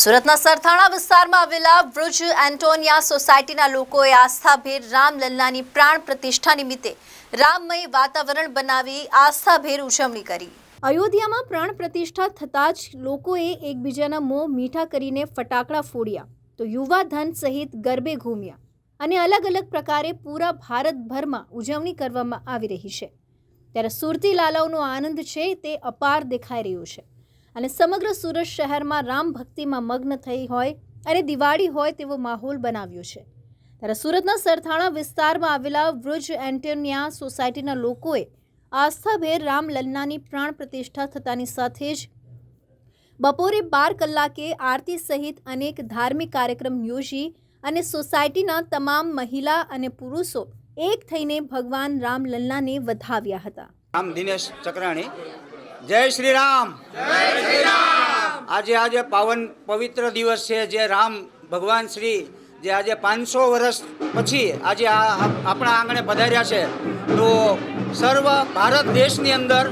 સુરતના સરથાણા વિસ્તારમાં આવેલા વૃજ એન્ટોનિયા સોસાયટીના લોકોએ આસ્થાભેર રામલલ્લાની પ્રાણ પ્રતિષ્ઠા નિમિત્તે રામમય વાતાવરણ બનાવી આસ્થાભેર ઉજવણી કરી. અયોધ્યામાં પ્રાણ પ્રતિષ્ઠા થતાં જ લોકોએ એકબીજાના મોં મીઠા કરીને ફટાકડા ફોડ્યા. તો યુવા ધન સહિત ગરબે ઘૂમ્યા. અને અલગ અલગ પ્રકારે પૂરા ભારતભરમાં ઉજવણી કરવામાં આવી રહી છે. ત્યારે સુરતી લાલાઓનો આનંદ છે તે અપાર દેખાઈ રહ્યો છે. અને સમગ્ર સુરત શહેરમાં રામ ભક્તિમાં મગ્ન થઈ હોય અને દિવાળી હોય તેવો માહોલ બનાવ્યો છે. ત્યારે સુરતના સરથાણા વિસ્તારમાં આવેલા વૃજ એન્ટોનિયા સોસાયટીના લોકોએ આસ્થાભેર રામલલ્લાની પ્રાણ પ્રતિષ્ઠા થતાની સાથે જ બપોરે બાર કલાકે આરતી સહિત અનેક ધાર્મિક કાર્યક્રમ યોજી અને સોસાયટીના તમામ મહિલા અને પુરુષો એક થઈને ભગવાન રામલલ્લાને વધાવ્યા હતા. રામ દિનેશ ચક્રાણી જય શ્રી રામ. આજે આજે પાવન પવિત્ર દિવસ છે, જે રામ ભગવાન શ્રી જે આજે પાંચસો વર્ષ પછી આજે આ આપણા આંગણે પધાર્યા છે. તો સર્વ ભારત દેશની અંદર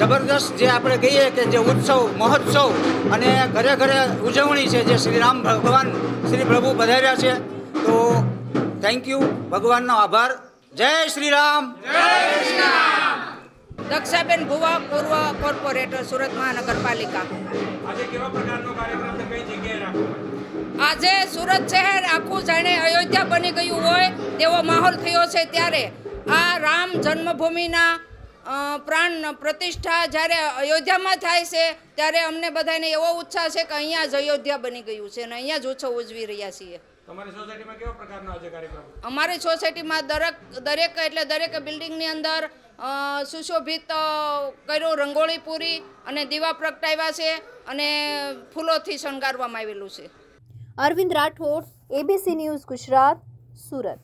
જબરદસ્ત જે આપણે કહીએ કે જે ઉત્સવ, મહોત્સવ અને ઘરે ઘરે ઉજવણી છે, જે શ્રી રામ ભગવાન શ્રી પ્રભુ પધાર્યા છે. તો થેન્ક યુ ભગવાનનો આભાર. જય શ્રી રામ. દક્ષાબેન ભુવા પૂર્વ કોર્પોરેટર સુરત મહાનગરપાલિકા. આજે સુરત શહેર આખું જાણે અયોધ્યા બની ગયું હોય તેવો માહોલ થયો છે ત્યારે. આ રામ જન્મભૂમિના પ્રાણ પ્રતિષ્ઠા જ્યારે અયોધ્યામાં થાય છે ત્યારે અમને બધાને એવો ઉત્સાહ છે કે અહીંયા જ અયોધ્યા બની ગયું છે અને અહીંયા જ ઉત્સવ ઉજવી રહ્યા છીએ. અમારી સોસાયટીમાં દરેક દરેક એટલે દરેક બિલ્ડિંગની અંદર સુશોભિત કર્યો, રંગોળી પૂરી અને દીવા પ્રગટાવ્યા છે અને ફૂલોથી શણગારવામાં આવેલું છે. Arvind Rathod ABC news Gujarat, Surat.